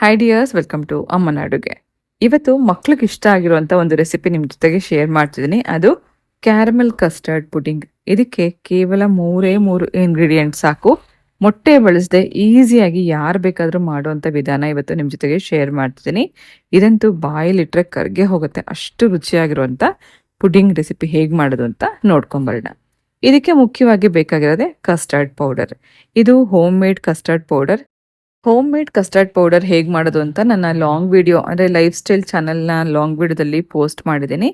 High dears welcome to ಅಮ್ಮನ ಅಡುಗೆ ಇವತ್ತು ಮಕ್ಳಿಗೆ ಇಷ್ಟ ಆಗಿರುವಂತ ಒಂದು ರೆಸಿಪಿ ನಿಮ್ಮ ಜೊತೆಗೆ ಶೇರ್ ಮಾಡ್ತಿದ್ದೀನಿ. ಅದು ಕ್ಯಾರಮೆಲ್ ಕಸ್ಟರ್ಡ್ ಪುಡಿಂಗ್ ಇದಕ್ಕೆ ಕೇವಲ ಮೂರೇ ಮೂರು ಇಂಗ್ರೀಡಿಯೆಂಟ್ ಸಾಕು. ಮೊಟ್ಟೆ ಬಳಸದೆ ಈಸಿಯಾಗಿ ಯಾರು ಬೇಕಾದರೂ ಮಾಡುವಂಥ ವಿಧಾನ ಇವತ್ತು ನಿಮ್ಮ ಜೊತೆಗೆ ಶೇರ್ ಮಾಡ್ತಿದ್ದೀನಿ. ಇದಂತೂ ಬಾಯಲ್ಲಿಟ್ರೆ ಕರ್ಗೆ ಹೋಗುತ್ತೆ. ಅಷ್ಟು ರುಚಿಯಾಗಿರುವಂಥ ಪುಡಿಂಗ್ ರೆಸಿಪಿ ಹೇಗೆ ಮಾಡೋದು ಅಂತ ನೋಡ್ಕೊಂಬರೋಣ. ಇದಕ್ಕೆ ಮುಖ್ಯವಾಗಿ ಬೇಕಾಗಿರೋದೆ ಕಸ್ಟರ್ಡ್ ಪೌಡರ್ ಇದು homemade custard powder homemade custard powder ಹೇಗೆ ಮಾಡೋದು ಅಂತ ನನ್ನ ಲಾಂಗ್ ವಿಡಿಯೋ ಅಂದರೆ ಲೈಫ್ ಸ್ಟೈಲ್ ಚಾನಲ್ನ ಲಾಂಗ್ ವಿಡಿಯೋದಲ್ಲಿ ಪೋಸ್ಟ್ ಮಾಡಿದ್ದೀನಿ.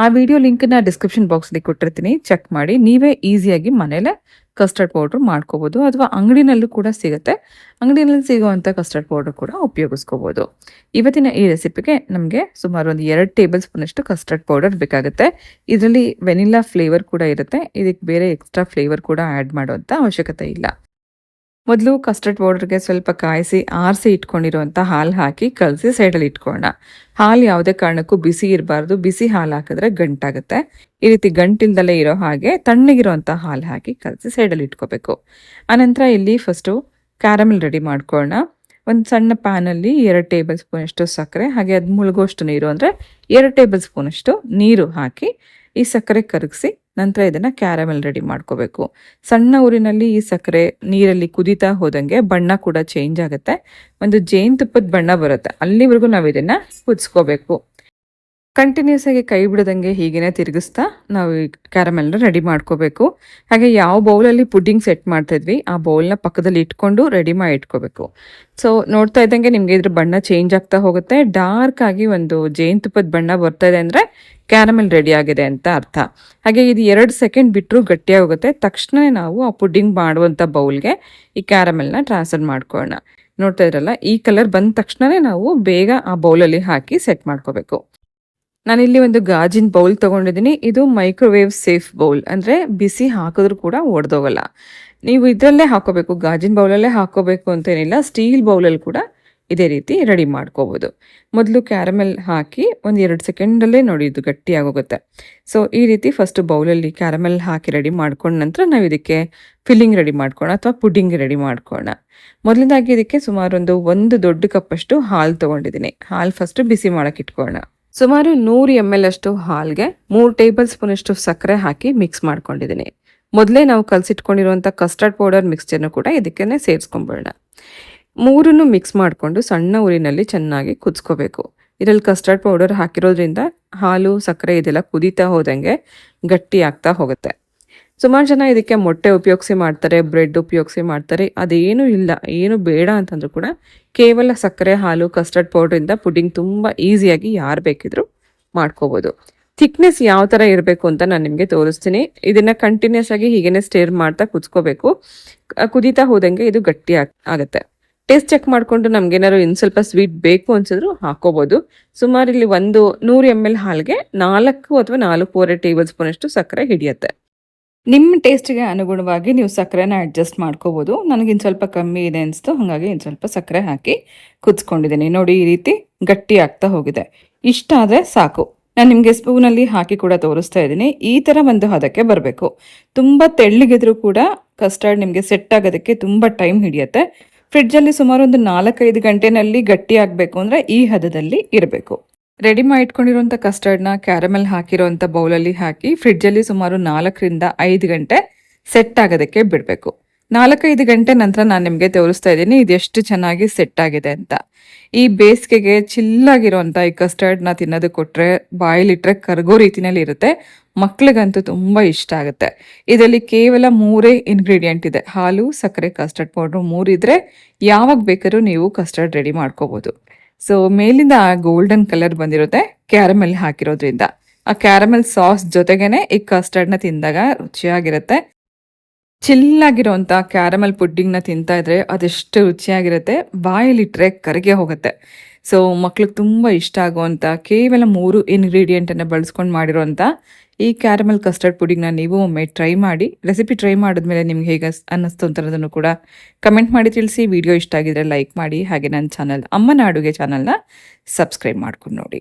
ಆ ವಿಡಿಯೋ ಲಿಂಕನ್ನ ಡಿಸ್ಕ್ರಿಪ್ಷನ್ ಬಾಕ್ಸಲ್ಲಿ ಕೊಟ್ಟಿರ್ತೀನಿ. ಚೆಕ್ ಮಾಡಿ. ನೀವೇ ಈಸಿಯಾಗಿ ಮನೇಲೆ ಕಸ್ಟರ್ಡ್ ಪೌಡ್ರ್ ಮಾಡ್ಕೋಬೋದು, ಅಥವಾ ಅಂಗಡಿನಲ್ಲೂ ಕೂಡ ಸಿಗುತ್ತೆ. ಅಂಗಡಿನಲ್ಲಿ ಸಿಗುವಂಥ ಕಸ್ಟರ್ಡ್ ಪೌಡರ್ ಕೂಡ ಉಪಯೋಗಿಸ್ಕೋಬೋದು. ಇವತ್ತಿನ ಈ ರೆಸಿಪಿಗೆ ನಮಗೆ ಸುಮಾರು ಒಂದು ಎರಡು ಟೇಬಲ್ ಸ್ಪೂನಷ್ಟು ಕಸ್ಟರ್ಡ್ ಪೌಡರ್ ಬೇಕಾಗುತ್ತೆ. ಇದರಲ್ಲಿ ವೆನಿಲ್ಲಾ ಫ್ಲೇವರ್ ಕೂಡ ಇರುತ್ತೆ. ಇದಕ್ಕೆ ಬೇರೆ ಎಕ್ಸ್ಟ್ರಾ ಫ್ಲೇವರ್ ಕೂಡ ಆ್ಯಡ್ ಮಾಡುವಂಥ ಅವಶ್ಯಕತೆ ಇಲ್ಲ. ಮೊದಲು ಕಸ್ಟರ್ಡ್ ಪೌಡರ್ಗೆ ಸ್ವಲ್ಪ ಕಾಯಿಸಿ ಆರಿಸಿ ಇಟ್ಕೊಂಡಿರುವಂಥ ಹಾಲು ಹಾಕಿ ಕಲಸಿ ಸೈಡಲ್ಲಿ ಇಟ್ಕೊಳ್ಳೋಣ. ಹಾಲು ಯಾವುದೇ ಕಾರಣಕ್ಕೂ ಬಿಸಿ ಇರಬಾರ್ದು. ಬಿಸಿ ಹಾಲು ಹಾಕಿದ್ರೆ ಗಂಟಾಗುತ್ತೆ. ಈ ರೀತಿ ಗಂಟಿಲ್ದಲೇ ಇರೋ ಹಾಗೆ ತಣ್ಣಗಿರುವಂಥ ಹಾಲು ಹಾಕಿ ಕಲಸಿ ಸೈಡಲ್ಲಿ ಇಟ್ಕೋಬೇಕು. ಆನಂತರ ಇಲ್ಲಿ ಫಸ್ಟು ಕ್ಯಾರಮೆಲ್ ರೆಡಿ ಮಾಡ್ಕೊಳ್ಳೋಣ. ಒಂದು ಸಣ್ಣ ಪ್ಯಾನಲ್ಲಿ ಎರಡು ಟೇಬಲ್ ಸ್ಪೂನಷ್ಟು ಸಕ್ಕರೆ, ಹಾಗೆ ಅದು ಮುಳುಗೋಷ್ಟು ನೀರು ಅಂದರೆ ಎರಡು ಟೇಬಲ್ ಸ್ಪೂನಷ್ಟು ನೀರು ಹಾಕಿ ಈ ಸಕ್ಕರೆ ಕರಗಿಸಿ ನಂತರ ಇದನ್ನ ಕ್ಯಾರಮೆಲ್ ರೆಡಿ ಮಾಡ್ಕೋಬೇಕು. ಸಣ್ಣ ಊರಿನಲ್ಲಿ ಈ ಸಕ್ಕರೆ ನೀರಲ್ಲಿ ಕುದಿತಾ ಹೋದಂಗೆ ಬಣ್ಣ ಕೂಡ ಚೇಂಜ್ ಆಗುತ್ತೆ. ಒಂದು ಜೇನ್ ತುಪ್ಪದ ಬಣ್ಣ ಬರುತ್ತೆ. ಅಲ್ಲಿವರೆಗೂ ನಾವು ಇದನ್ನ ಕುದಿಸ್ಕೋಬೇಕು. ಕಂಟಿನ್ಯೂಸ್ ಆಗಿ ಕೈ ಬಿಡದಂಗೆ ಹೀಗೇನೆ ತಿರುಗಿಸ್ತಾ ನಾವು ಈ ಕ್ಯಾರಮೆಲ್ನ ರೆಡಿ ಮಾಡ್ಕೋಬೇಕು. ಹಾಗೆ ಯಾವ ಬೌಲಲ್ಲಿ ಪುಡ್ಡಿಂಗ್ ಸೆಟ್ ಮಾಡ್ತಾ ಇದ್ವಿ ಆ ಬೌಲ್ನ ಪಕ್ಕದಲ್ಲಿ ಇಟ್ಕೊಂಡು ರೆಡಿ ಮಾಡಿ ಇಟ್ಕೋಬೇಕು. ಸೊ ನೋಡ್ತಾ ಇದ್ದಂಗೆ ನಿಮಗೆ ಇದ್ರ ಬಣ್ಣ ಚೇಂಜ್ ಆಗ್ತಾ ಹೋಗುತ್ತೆ. ಡಾರ್ಕ್ ಆಗಿ ಒಂದು ಜೇನುತುಪ್ಪದ ಬಣ್ಣ ಬರ್ತಾ ಇದೆ ಅಂದರೆ ಕ್ಯಾರಮೆಲ್ ರೆಡಿ ಆಗಿದೆ ಅಂತ ಅರ್ಥ. ಹಾಗೆ ಇದು ಎರಡು ಸೆಕೆಂಡ್ ಬಿಟ್ಟರು ಗಟ್ಟಿಯಾಗುತ್ತೆ ತಕ್ಷಣ ನಾವು ಆ ಪುಡ್ಡಿಂಗ್ ಮಾಡುವಂಥ ಬೌಲ್ಗೆ ಈ ಕ್ಯಾರಮೆಲ್ನ ಟ್ರಾನ್ಸ್ಫರ್ ಮಾಡ್ಕೊಳ್ಳೋಣ. ನೋಡ್ತಾ ಇದ್ರಲ್ಲ, ಈ ಕಲರ್ ಬಂದ ತಕ್ಷಣನೇ ನಾವು ಬೇಗ ಆ ಬೌಲಲ್ಲಿ ಹಾಕಿ ಸೆಟ್ ಮಾಡ್ಕೋಬೇಕು. ನಾನಿಲ್ಲಿ ಒಂದು ಗಾಜಿನ ಬೌಲ್ ತಗೊಂಡಿದ್ದೀನಿ. ಇದು ಮೈಕ್ರೋವೇವ್ ಸೇಫ್ ಬೌಲ್. ಅಂದರೆ ಬಿಸಿ ಹಾಕಿದ್ರು ಕೂಡ ಒಡೆದೋಗಲ್ಲ. ನೀವು ಇದರಲ್ಲೇ ಹಾಕೋಬೇಕು. ಗಾಜಿನ ಬೌಲಲ್ಲೇ ಹಾಕೋಬೇಕು ಅಂತೇನಿಲ್ಲ. ಸ್ಟೀಲ್ ಬೌಲಲ್ಲಿ ಕೂಡ ಇದೇ ರೀತಿ ರೆಡಿ ಮಾಡ್ಕೋಬೋದು. ಮೊದಲು ಕ್ಯಾರಮೆಲ್ ಹಾಕಿ ಒಂದು ಎರಡು ಸೆಕೆಂಡಲ್ಲೇ ನೋಡಿ ಇದು ಗಟ್ಟಿ ಆಗೋಗುತ್ತೆ. ಸೊ ಈ ರೀತಿ ಫಸ್ಟ್ ಬೌಲಲ್ಲಿ ಕ್ಯಾರಮೆಲ್ ಹಾಕಿ ರೆಡಿ ಮಾಡ್ಕೊಂಡ ನಂತರ ನಾವು ಇದಕ್ಕೆ ಫಿಲ್ಲಿಂಗ್ ರೆಡಿ ಮಾಡ್ಕೋಣ ಅಥವಾ ಪುಡ್ಡಿಂಗ್ ರೆಡಿ ಮಾಡ್ಕೋಣ ಮೊದಲನೇದಾಗಿ ಇದಕ್ಕೆ ಸುಮಾರು ಒಂದು ದೊಡ್ಡ ಕಪ್ಪಷ್ಟು ಹಾಲು ತೊಗೊಂಡಿದ್ದೀನಿ. ಹಾಲು ಫಸ್ಟು ಬಿಸಿ ಮಾಡೋಕೆ ಇಟ್ಕೊಳ್ಳೋಣ. ಸುಮಾರು ನೂರು ಎಂ ಎಲ್ ಅಷ್ಟು ಹಾಲ್ಗೆ ಮೂರು ಟೇಬಲ್ ಸ್ಪೂನ್ ಅಷ್ಟು ಸಕ್ಕರೆ ಹಾಕಿ ಮಿಕ್ಸ್ ಮಾಡ್ಕೊಂಡಿದ್ದೀನಿ. ಮೊದಲೇ ನಾವು ಕಲಸಿಟ್ಕೊಂಡಿರುವಂಥ ಕಸ್ಟರ್ಡ್ ಪೌಡರ್ ಮಿಕ್ಸ್ಚರ್ನ ಕೂಡ ಇದಕ್ಕೆ ಸೇರಿಸ್ಕೊಂಬಿಡೋಣ ಮೂರನ್ನು ಮಿಕ್ಸ್ ಮಾಡಿಕೊಂಡು ಸಣ್ಣ ಊರಿನಲ್ಲಿ ಚೆನ್ನಾಗಿ ಕುದಿಸ್ಕೋಬೇಕು. ಇದರಲ್ಲಿ ಕಸ್ಟರ್ಡ್ ಪೌಡರ್ ಹಾಕಿರೋದ್ರಿಂದ ಹಾಲು, ಸಕ್ಕರೆ ಇದೆಲ್ಲ ಕುದೀತಾ ಹೋದಂಗೆ ಗಟ್ಟಿ ಆಗ್ತಾ ಹೋಗುತ್ತೆ. ಸುಮಾರು ಜನ ಇದಕ್ಕೆ ಮೊಟ್ಟೆ ಉಪಯೋಗಿಸಿ ಮಾಡ್ತಾರೆ, ಬ್ರೆಡ್ ಉಪಯೋಗಿಸಿ ಮಾಡ್ತಾರೆ. ಅದೇನು ಇಲ್ಲ, ಏನು ಬೇಡ ಅಂತಂದ್ರೆ ಕೂಡ ಕೇವಲ ಸಕ್ಕರೆ, ಹಾಲು ಕಸ್ಟರ್ಡ್ ಪೌಡ್ರಿಂದ ಪುಡಿಂಗ್ ತುಂಬ ಈಸಿಯಾಗಿ ಯಾರು ಬೇಕಿದ್ರು ಮಾಡ್ಕೋಬೋದು. ಥಿಕ್ನೆಸ್ ಯಾವ ಥರ ಇರಬೇಕು ಅಂತ ನಾನು ನಿಮಗೆ ತೋರಿಸ್ತೀನಿ. ಇದನ್ನು ಕಂಟಿನ್ಯೂಸ್ ಆಗಿ ಹೀಗೇನೆ ಸ್ಟೇರ್ ಮಾಡ್ತಾ ಕುದಿಸ್ಕೋಬೇಕು. ಕುದೀತಾ ಹೋದಂಗೆ ಇದು ಗಟ್ಟಿ ಆಗುತ್ತೆ. ಟೇಸ್ಟ್ ಚೆಕ್ ಮಾಡಿಕೊಂಡು ನಮ್ಗೇನಾದ್ರು ಇನ್ನು ಸ್ವಲ್ಪ ಸ್ವೀಟ್ ಬೇಕು ಅನ್ಸಿದ್ರು ಹಾಕೋಬಹುದು ಸುಮಾರು ಇಲ್ಲಿ ಒಂದು ನೂರು ಎಂ ಎಲ್ ಹಾಲ್ಗೆ ನಾಲ್ಕು ಅಥವಾ ನಾಲ್ಕೂವರೆ ಟೇಬಲ್ ಸ್ಪೂನ್ ಅಷ್ಟು ಸಕ್ಕರೆ ಹಿಡಿಯುತ್ತೆ. ನಿಮ್ಮ ಟೇಸ್ಟಿಗೆ ಅನುಗುಣವಾಗಿ ನೀವು ಸಕ್ಕರೆನ ಅಡ್ಜಸ್ಟ್ ಮಾಡ್ಕೋಬೋದು. ನನಗಿನ್ ಸ್ವಲ್ಪ ಕಮ್ಮಿ ಇದೆ ಅನಿಸ್ತು, ಹಾಗಾಗಿ ಇನ್ನು ಸ್ವಲ್ಪ ಸಕ್ಕರೆ ಹಾಕಿ ಕುದಿಸ್ಕೊಂಡಿದ್ದೀನಿ. ನೋಡಿ, ಈ ರೀತಿ ಗಟ್ಟಿ ಆಗ್ತಾ ಹೋಗಿದೆ. ಇಷ್ಟ ಆದರೆ ಸಾಕು. ನಾನು ನಿಮಗೆ ಸ್ಪೂನಲ್ಲಿ ಹಾಕಿ ಕೂಡ ತೋರಿಸ್ತಾ ಇದ್ದೀನಿ. ಈ ಥರ ಒಂದು ಹದಕ್ಕೆ ಬರಬೇಕು. ತುಂಬ ತೆಳ್ಳಗಿದ್ರೂ ಕೂಡ ಕಸ್ಟರ್ಡ್ ನಿಮಗೆ ಸೆಟ್ ಆಗೋದಕ್ಕೆ ತುಂಬ ಟೈಮ್ ಹಿಡಿಯುತ್ತೆ. ಫ್ರಿಡ್ಜಲ್ಲಿ ಸುಮಾರು ಒಂದು ನಾಲ್ಕೈದು ಗಂಟೆನಲ್ಲಿ ಗಟ್ಟಿ ಆಗಬೇಕು ಅಂದರೆ ಈ ಹದದಲ್ಲಿ ಇರಬೇಕು. ರೆಡಿ ಮಾಡಿ ಇಟ್ಕೊಂಡಿರುವಂಥ ಕಸ್ಟರ್ಡ್ನ ಕ್ಯಾರಮೆಲ್ ಹಾಕಿರೋಂಥ ಬೌಲಲ್ಲಿ ಹಾಕಿ ಫ್ರಿಡ್ಜಲ್ಲಿ ಸುಮಾರು ನಾಲ್ಕರಿಂದ ಐದು ಗಂಟೆ ಸೆಟ್ ಆಗೋದಕ್ಕೆ ಬಿಡಬೇಕು. ನಾಲ್ಕೈದು ಗಂಟೆ ನಂತರ ನಾನು ನಿಮಗೆ ತೋರಿಸ್ತಾ ಇದ್ದೀನಿ ಇದೆಷ್ಟು ಚೆನ್ನಾಗಿ ಸೆಟ್ ಆಗಿದೆ ಅಂತ. ಈ ಬೇಸಿಗೆಗೆ ಚಿಲ್ಲಾಗಿರುವಂಥ ಈ ಕಸ್ಟರ್ಡ್ನ ತಿನ್ನೋದು ಕೊಟ್ಟರೆ ಬಾಯಲ್ಲಿಟ್ಟರೆ ಕರಗೋ ರೀತಿನಲ್ಲಿ ಇರುತ್ತೆ, ಮಕ್ಳಿಗಂತೂ ತುಂಬ ಇಷ್ಟ ಆಗುತ್ತೆ. ಇದರಲ್ಲಿ ಕೇವಲ ಮೂರೇ ಇಂಗ್ರೀಡಿಯೆಂಟ್ ಇದೆ, ಹಾಲು, ಸಕ್ಕರೆ ಕಸ್ಟರ್ಡ್ ಪೌಡ್ರು ಮೂರಿದ್ರೆ ಯಾವಾಗ ಬೇಕಾದ್ರೂ ನೀವು ಕಸ್ಟರ್ಡ್ ರೆಡಿ ಮಾಡ್ಕೋಬೋದು. ಸೊ ಮೇಲಿಂದ ಗೋಲ್ಡನ್ ಕಲರ್ ಬಂದಿರುತ್ತೆ ಕ್ಯಾರಮೆಲ್ ಹಾಕಿರೋದ್ರಿಂದ. ಆ ಕ್ಯಾರಮೆಲ್ ಸಾಸ್ ಜೊತೆಗೇನೆ ಈ ಕಸ್ಟರ್ಡ್ನ ತಿಂದಾಗ ರುಚಿಯಾಗಿರುತ್ತೆ. ಚಿಲ್ಲಾಗಿರೋಂಥ ಕ್ಯಾರಮೆಲ್ ಪುಡ್ಡಿಂಗ್ನ ತಿಂತಾ ಇದ್ರೆ ಅದೆಷ್ಟು ರುಚಿಯಾಗಿರುತ್ತೆ ಬಾಯಲ್ಲಿಟ್ಟರೆ ಕರಗೆ ಹೋಗುತ್ತೆ. ಸೊ ಮಕ್ಳಿಗೆ ತುಂಬ ಇಷ್ಟ ಆಗುವಂಥ ಕೇವಲ ಮೂರು ಇಂಗ್ರೀಡಿಯೆಂಟನ್ನು ಬಳಸ್ಕೊಂಡು ಮಾಡಿರೋಂಥ ಈ ಕ್ಯಾರಮೆಲ್ ಕಸ್ಟರ್ಡ್ ಪುಡಿಂಗ್ನ ನೀವು ಒಮ್ಮೆ ಟ್ರೈ ಮಾಡಿ ರೆಸಿಪಿ ಟ್ರೈ ಮಾಡಿದ್ಮೇಲೆ ನಿಮ್ಗೆ ಹೇಗೆ ಅನ್ನಿಸ್ತು ಅಂತರೋದನ್ನು ಕೂಡ ಕಮೆಂಟ್ ಮಾಡಿ ತಿಳಿಸಿ. ವಿಡಿಯೋ ಇಷ್ಟ ಆಗಿದ್ರೆ ಲೈಕ್ ಮಾಡಿ. ಹಾಗೆ ನನ್ನ ಚಾನಲ್ ಅಮ್ಮನ ಅಡುಗೆ ಚಾನಲ್ನ ಸಬ್ಸ್ಕ್ರೈಬ್ ಮಾಡ್ಕೊಂಡು ನೋಡಿ.